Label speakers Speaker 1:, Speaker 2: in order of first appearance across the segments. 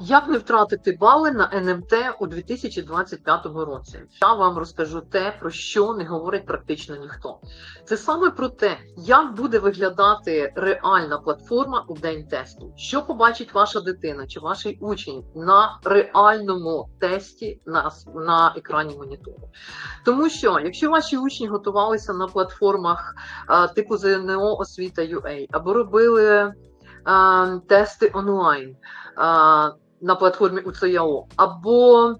Speaker 1: Як не втратити бали на НМТ у 2025 році? Я вам розкажу те, про що не говорить практично ніхто. Це саме про те, як буде виглядати реальна платформа у день тесту. Що побачить ваша дитина чи ваш учень на реальному тесті на, на екрані монітору. Тому що, якщо ваші учні готувалися на платформах а, типу ЗНО освіта UA або робили а, тести онлайн. а, на платформі УЦЯО, або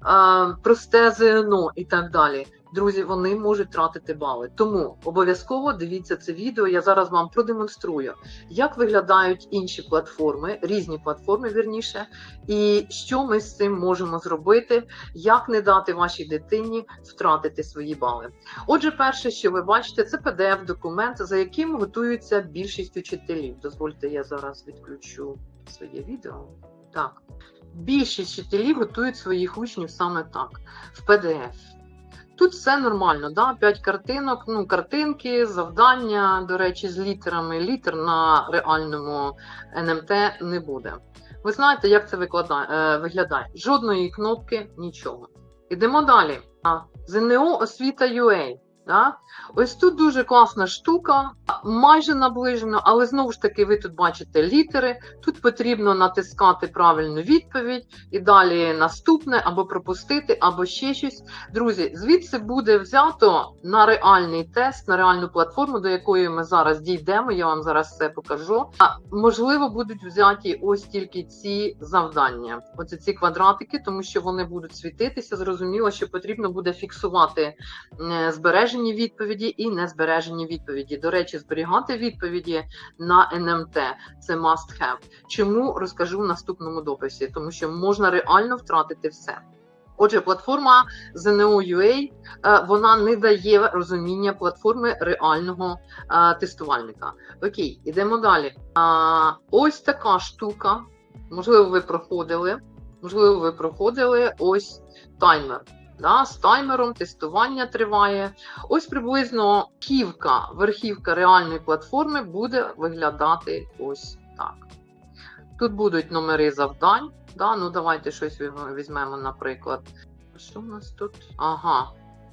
Speaker 1: а, просте ЗНО і так далі. Друзі, вони можуть тратити бали. Тому обов'язково дивіться це відео. Я зараз вам продемонструю, як виглядають інші платформи, різні платформи, вірніше, і що ми з цим можемо зробити, як не дати вашій дитині втратити свої бали. Отже, перше, що ви бачите, це pdf документ, за яким готуються більшість учителів. Дозвольте, я зараз відключу своє відео. Так, більшість вчителів готують своїх учнів саме так, в PDF. Тут все нормально, да? 5 картинок, ну, картинки, завдання, до речі, з літерами. Літер на реальному НМТ не буде. Ви знаєте, як це викладає, е, виглядає? Жодної кнопки, нічого. Ідемо далі. ЗНО освіта UA. Да? Ось тут дуже класна штука, майже наближена, але знову ж таки, ви тут бачите літери. Тут потрібно натискати правильну відповідь і далі наступне, або пропустити, або ще щось. Друзі, звідси буде взято на реальний тест, на реальну платформу, до якої ми зараз дійдемо. Я вам зараз це покажу. А можливо, будуть взяті ось тільки ці завдання. Оце ці квадратики, тому що вони будуть світитися. Зрозуміло, що потрібно буде фіксувати е, збереження відповіді і незбережені відповіді. До речі, зберігати відповіді на НМТ це must have. Чому розкажу в наступному дописі, тому що можна реально втратити все. Отже, платформа ZNO.UA, е, вона не дає розуміння платформи реального е, тестувальника. Окей, ідемо далі. А, Ось така штука. Можливо, ви проходили. Можливо, ви проходили ось таймер. Да, з таймером тестування триває. Ось приблизно ківка, верхівка реальної платформи буде виглядати ось так. Тут будуть номери завдань. Да? Ну, давайте щось візьмемо, наприклад. Що в нас тут? Ага.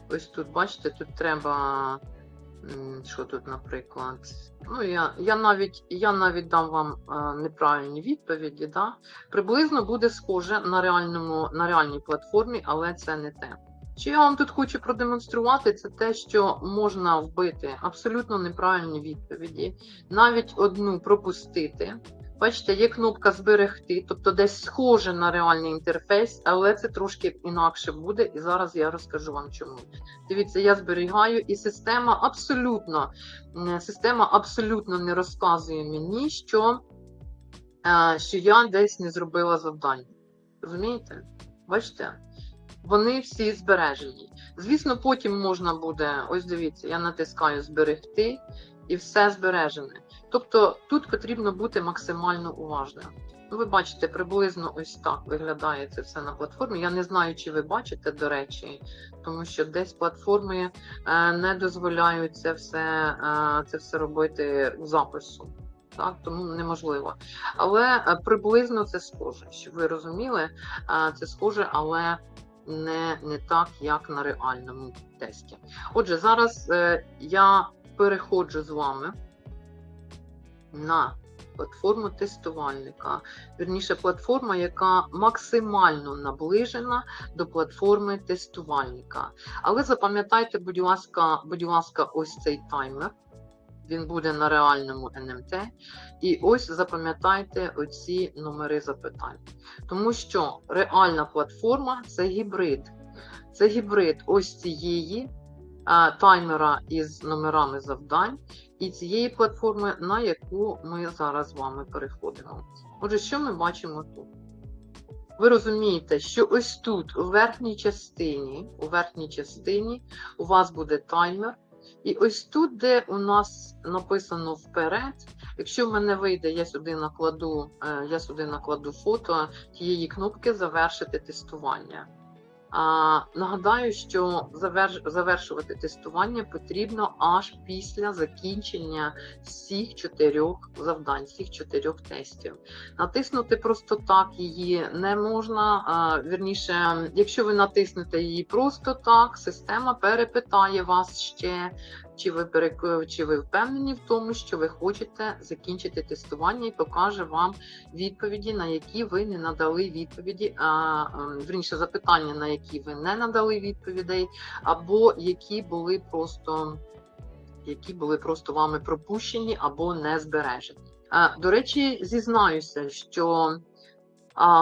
Speaker 1: Ось тут, бачите, тут треба. Що тут, наприклад? Ну, я я, навіть я навіть дам вам е, неправильні відповіді. Да? Приблизно буде схоже на реальному, на реальній платформі, але це не те. Що я вам тут хочу продемонструвати, це те, що можна вбити абсолютно неправильні відповіді, навіть одну пропустити. Бачите, є кнопка зберегти, тобто десь схоже на реальний інтерфейс, але це трошки інакше буде, і зараз я розкажу вам чому. Дивіться, я зберігаю, і система абсолютно система абсолютно не розказує мені, що, е, що я десь не зробила завдання. Розумієте? Бачите? Вони всі збережені. Звісно, потім можна буде, ось дивіться, я натискаю зберегти і все збережене. Тобто тут потрібно бути максимально уважним. Ну, ви бачите, приблизно ось так виглядає це все на платформі. Я не знаю, чи ви бачите, до речі, тому що десь платформи е, не дозволяють це все е, це все робити у запису. Так, тому неможливо. Але е, приблизно це схоже. Щоб ви розуміли, це схоже, але не не так, як на реальному тесті. Отже, зараз я переходжу з вами на платформу тестувальника, вірніше, платформа, яка максимально наближена до платформи тестувальника. Але запам'ятайте, будь ласка, будь ласка, ось цей таймер. Він буде на реальному НМТ. І ось запам'ятайте оці номери запитань. Тому що реальна платформа це гібрид. Це гібрид ось цієї таймера із номерами завдань і цієї платформи, на яку ми зараз з вами переходимо. Отже, що ми бачимо тут? Ви розумієте, що ось тут, у верхній частині, у верхній частині у вас буде таймер. І ось тут, де у нас написано вперед, якщо в мене вийде, я сюди накладу, е, я сюди накладу фото тієї кнопки Завершити тестування. А, нагадаю, що заверш, завершувати тестування потрібно аж після закінчення всіх чотирьох завдань, всіх чотирьох тестів. Натиснути просто так її не можна. А, вірніше, якщо ви натиснете її просто так, система перепитає вас ще, чи ви перек- чи ви впевнені в тому, що ви хочете закінчити тестування і покаже вам відповіді, на які ви не надали відповіді, а ем, вірніше запитання, на які ви не надали відповідей, або які були просто які були просто вами пропущені або не збережені. Е, До речі, зізнаюся, що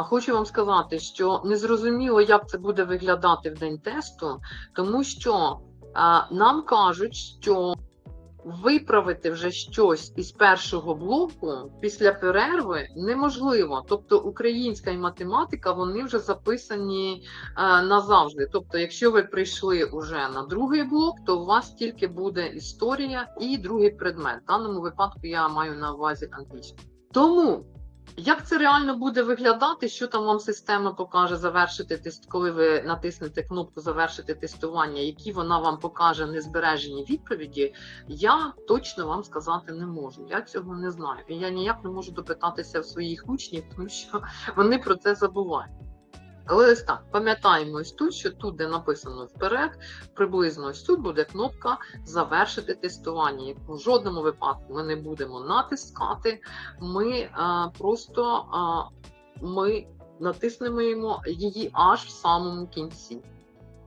Speaker 1: хочу вам сказати, що незрозуміло, як це буде виглядати в день тесту, тому що нам кажуть, що виправити вже щось із першого блоку після перерви неможливо. Тобто українська і математика вони вже записані е, назавжди. Тобто, якщо ви прийшли уже на другий блок, то у вас тільки буде історія і другий предмет. В даному випадку я маю на увазі англійську. Тому. Як це реально буде виглядати? Що там вам система покаже завершити тест, коли ви натиснете кнопку завершити тестування, які вона вам покаже незбережені відповіді, я точно вам сказати не можу. Я цього не знаю. І я ніяк не можу допитатися в своїх учнів, тому що вони про це забувають. Але ось так, пам'ятаємо ось тут, що тут, де написано вперед, приблизно ось тут буде кнопка завершити тестування, яку в жодному випадку ми не будемо натискати. Ми е, просто е, ми натиснемо її аж в самому кінці,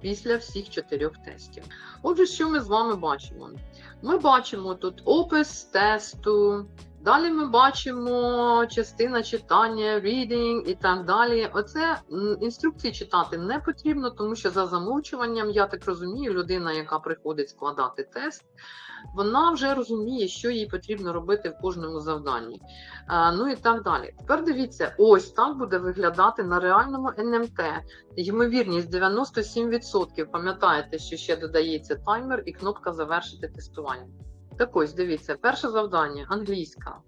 Speaker 1: після всіх чотирьох тестів. Отже, що ми з вами бачимо? Ми бачимо тут опис тесту. Далі ми бачимо частина читання, reading і так далі. Оце інструкції читати не потрібно, тому що за замовчуванням, я так розумію, людина, яка приходить складати тест, вона вже розуміє, що їй потрібно робити в кожному завданні. А, ну і так далі. Тепер дивіться, ось так буде виглядати на реальному НМТ. Ймовірність 97%. Пам'ятаєте, що ще додається таймер і кнопка завершити тестування. Так ось, дивіться, перше завдання англійська.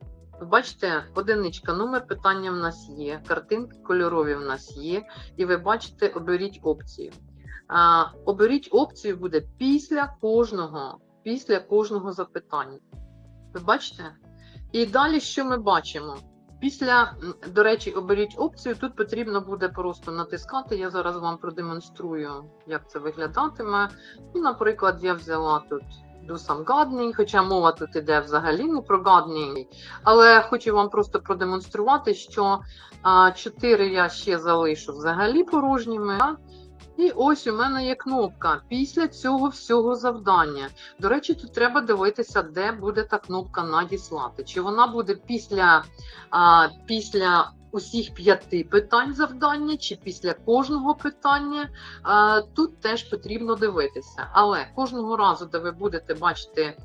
Speaker 1: Ви бачите, одиничка, номер питання в нас є, картинки кольорові в нас є, і ви бачите, оберіть опцію. А, оберіть опцію буде після кожного, після кожного запитання. Ви бачите? І далі що ми бачимо? Після, до речі, оберіть опцію. Тут потрібно буде просто натискати. Я зараз вам продемонструю, як це виглядатиме. І, наприклад, я взяла тут do some gardening, хоча мова тут іде взагалі не про gardening. Але хочу вам просто продемонструвати, що а, 4 я ще залишу взагалі порожніми. І ось у мене є кнопка після цього всього завдання. До речі, тут треба дивитися, де буде та кнопка надіслати. Чи вона буде після, а, після усіх п'яти питань завдання, чи після кожного питання. Тут теж потрібно дивитися. Але кожного разу, де ви будете бачити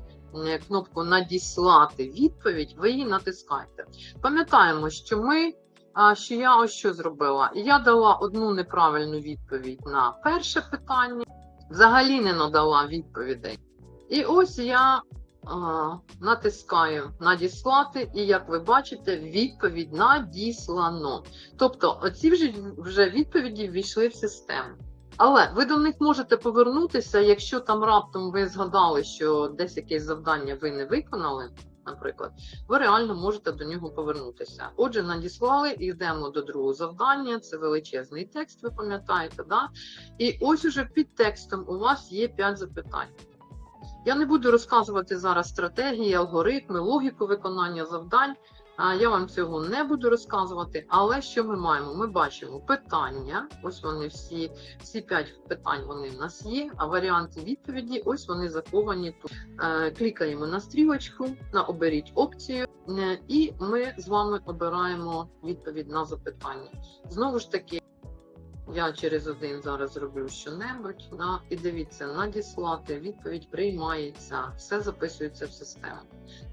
Speaker 1: кнопку Надіслати відповідь, ви її натискаєте. Пам'ятаємо, що ми. А що я ось що зробила? Я дала одну неправильну відповідь на перше питання, взагалі не надала відповідей. І ось я натискаю надіслати, і як ви бачите, відповідь надіслано. Тобто, оці вже, відповіді ввійшли в систему. Але ви до них можете повернутися, якщо там раптом ви згадали, що десь якесь завдання ви не виконали, наприклад, ви реально можете до нього повернутися. Отже, надіслали йдемо до другого завдання. Це величезний текст, ви пам'ятаєте, да? І ось уже під текстом у вас є 5 запитань. Я не буду розказувати зараз стратегії, алгоритми, логіку виконання завдань. Я вам цього не буду розказувати. Але що ми маємо? Ми бачимо питання. Ось вони всі, всі п'ять питань вони в нас є. А варіанти відповіді, ось вони заховані тут. Е, Клікаємо на стрілочку, на оберіть опцію, е, і ми з вами обираємо відповідь на запитання. Знову ж таки. Я через один зараз зроблю що-небудь. Да? І дивіться, надіслати, відповідь приймається, все записується в систему.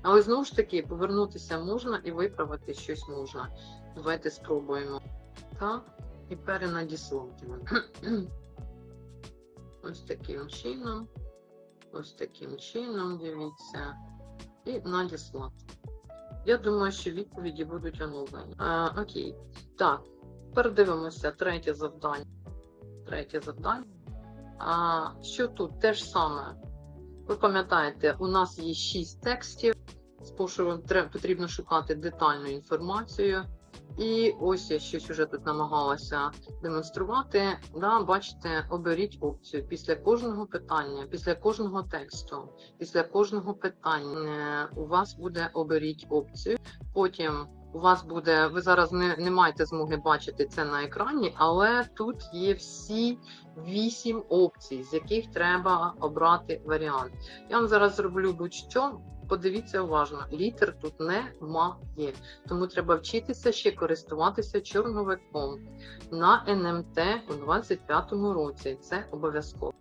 Speaker 1: Але знову ж таки, повернутися можна і виправити щось можна. Давайте спробуємо. Так, і перенадіслати. Ось таким чином. Ось таким чином, дивіться. І надіслати. Я думаю, що відповіді будуть оновлені. А, окей. Так. Тепер дивимося третє завдання. третє завдання. А, що тут? Те ж саме. Ви пам'ятаєте, у нас є шість текстів. З пошуком потрібно шукати детальну інформацію. І ось я щось уже тут намагалася демонструвати. Да, бачите, оберіть опцію після кожного питання, після кожного тексту, після кожного питання у вас буде оберіть опцію. Потім у вас буде, ви зараз не, не маєте змоги бачити це на екрані, але тут є всі вісім опцій, з яких треба обрати варіант. Я вам зараз зроблю будь-що. Подивіться уважно, літер тут немає, тому треба вчитися ще користуватися чорновиком на НМТ у 25-му році. Це обов'язково.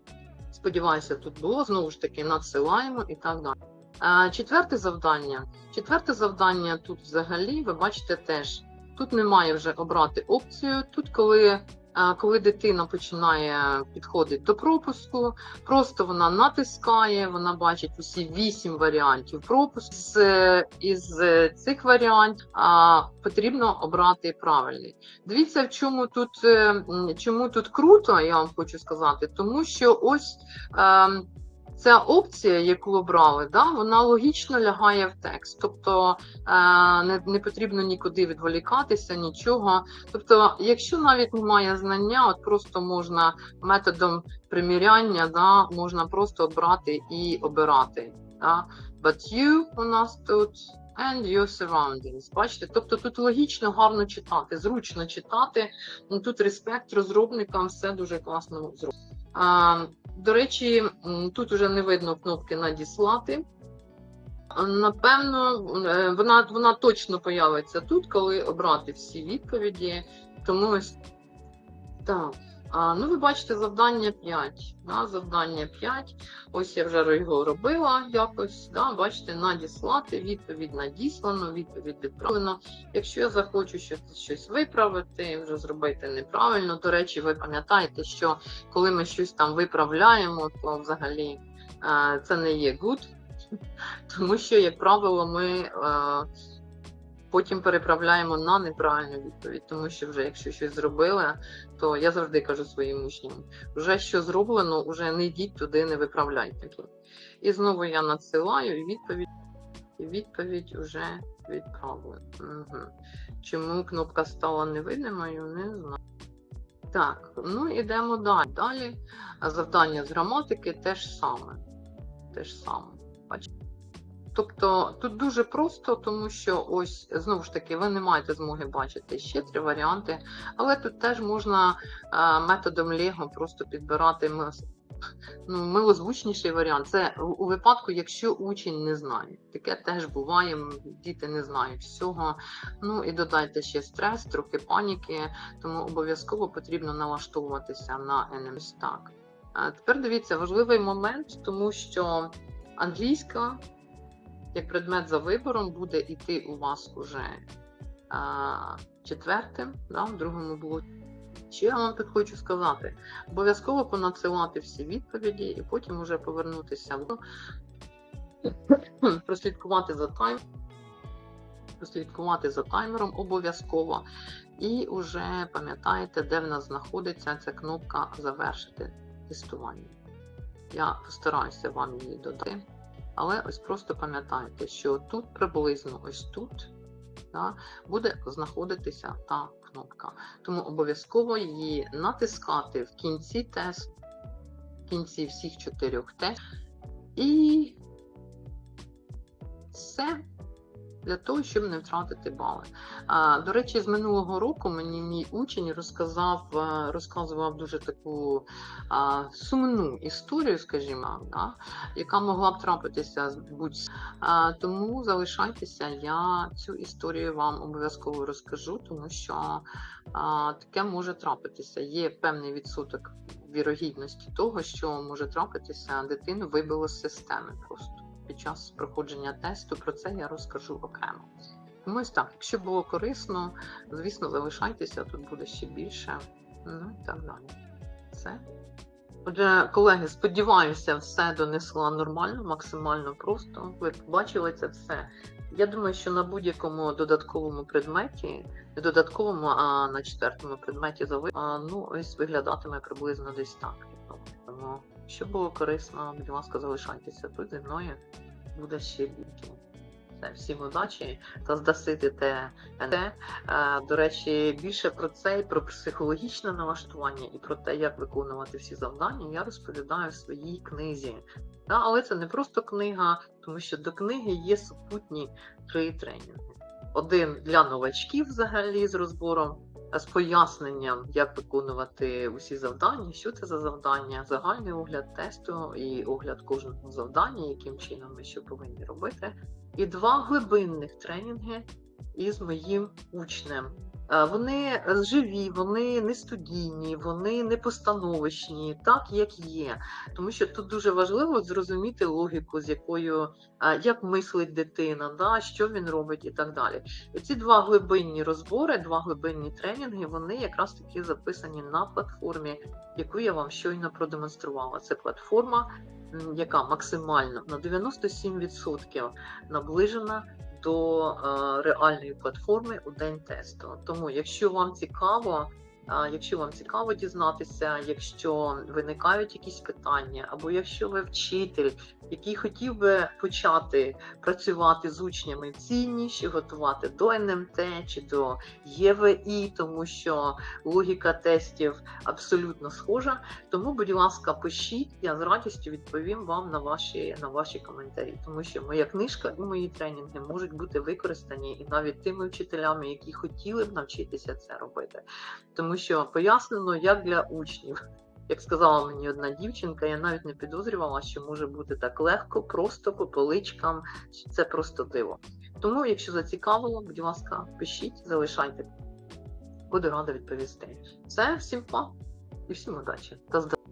Speaker 1: Сподіваюся, тут було знову ж таки надсилаємо і так далі. А, Четверте завдання. Четверте завдання тут взагалі, ви бачите теж. Тут немає вже обрати опцію. Тут, коли, коли дитина починає підходити до пропуску, просто вона натискає, вона бачить усі вісім варіантів пропуску. З, із цих варіантів а, потрібно обрати правильний. Дивіться, в чому тут, е, чому тут круто, я вам хочу сказати, тому що ось. Е, Ця опція, яку обрали, да, вона логічно лягає в текст. Тобто е, не, не потрібно нікуди відволікатися, нічого. Тобто, якщо навіть немає знання, от просто можна методом приміряння, да, можна просто обрати і обирати. Да. But you у нас тут and your surroundings. Бачите, тобто тут логічно гарно читати, зручно читати. Ну, Тут респект розробникам, все дуже класно зроблено. До речі, тут вже не видно кнопки надіслати. Напевно, е, вона, вона точно появиться тут, коли обрати всі відповіді. Тому ось так. Ну, ви бачите завдання 5. Да, завдання 5. Ось я вже його робила якось. Да, бачите, надіслати, відповідь надіслано, відповідь відправлено. Якщо я захочу щось, щось виправити, вже зробити неправильно. До речі, ви пам'ятаєте, що коли ми щось там виправляємо, то взагалі е, це не є good, тому що, як правило, ми. Потім переправляємо на неправильну відповідь, тому що вже якщо щось зробили, то я завжди кажу своїм учням: вже що зроблено, вже не йдіть туди, не виправляйте. І знову я надсилаю і відповідь, і відповідь вже відправлена. Угу. Чому кнопка стала невидимою, не знаю. Так, ну ідемо далі. Далі завдання з граматики теж саме. Теж саме. Бачите? Тобто тут дуже просто, тому що ось знову ж таки ви не маєте змоги бачити ще три варіанти, але тут теж можна а, методом Лего просто підбирати ну, милозвучніший варіант. Це у випадку, якщо учень не знає. Таке теж буває, діти не знають всього. Ну і додайте ще стрес, трохи паніки, тому обов'язково потрібно налаштовуватися на НМС. Так. А тепер дивіться, важливий момент, тому що англійська як предмет за вибором буде йти у вас уже а, четвертим, да, в другому блоці. Що я вам тут хочу сказати? Обов'язково понадсилати всі відповіді і потім вже повернутися прослідкувати за тайм, прослідкувати за таймером обов'язково. І вже пам'ятаєте, де в нас знаходиться ця кнопка Завершити тестування. Я постараюся вам її додати. Але ось просто пам'ятайте, що тут приблизно ось тут да, буде знаходитися та кнопка. Тому обов'язково її натискати в кінці тесту, в кінці всіх чотирьох тестів. І все для того, щоб не втратити бали. До речі, з минулого року мені мій учень розказав, е, розказував дуже таку сумну історію, скажімо, да, яка могла б трапитися з будь Тому залишайтеся, я цю історію вам обов'язково розкажу, тому що таке може трапитися. Є певний відсоток вірогідності того, що може трапитися, дитину вибило з системи просто під час проходження тесту. Про це я розкажу окремо. Тому ось так, якщо було корисно, звісно, залишайтеся, тут буде ще більше. Ну і так далі. Все. Отже, колеги, сподіваюся, все донесла нормально, максимально просто. Ви побачили це все Я думаю, що на будь-якому додатковому предметі, не додатковому, а на четвертому предметі ну ось виглядатиме приблизно десь так. Тому, що було корисно, будь ласка, залишайтеся тут зі мною. Буде ще більше. Всім удачі та здасити те. те. Е, До речі, більше про це і про психологічне налаштування і про те, як виконувати всі завдання, я розповідаю в своїй книзі. Але це не просто книга, тому що до книги є супутні три тренінги. Один для новачків взагалі з розбором, е, з поясненням, як виконувати усі завдання, що це за завдання, загальний огляд тесту і огляд кожного завдання, яким чином ми що повинні робити. І два глибинних тренінги із моїм учнем. Е, Вони живі, вони не студійні, вони не постановочні, так як є. Тому що тут дуже важливо зрозуміти логіку, з якою е, як мислить дитина, да, що він робить і так далі. Ці два глибинні розбори, два глибинні тренінги, вони якраз таки записані на платформі, яку я вам щойно продемонструвала. Це платформа, яка максимально на 97% наближена до е, реальної платформи у день тесту. Тому, якщо вам цікаво, якщо вам цікаво дізнатися, якщо виникають якісь питання, або якщо ви вчитель, який хотів би почати працювати з учнями цінніше, готувати до НМТ чи до ЄВІ, тому що логіка тестів абсолютно схожа. Тому, будь ласка, пишіть, я з радістю відповім вам на ваші, на ваші коментарі, тому що моя книжка і мої тренінги можуть бути використані і навіть тими вчителями, які хотіли б навчитися це робити. Тому що пояснено як для учнів. Як сказала мені одна дівчинка, я навіть не підозрювала, що може бути так легко, просто по поличкам, це просто диво. Тому, якщо зацікавило, будь ласка, пишіть, залишайте. Буду рада відповісти. Все, всім па і всім удачі та здоров'я.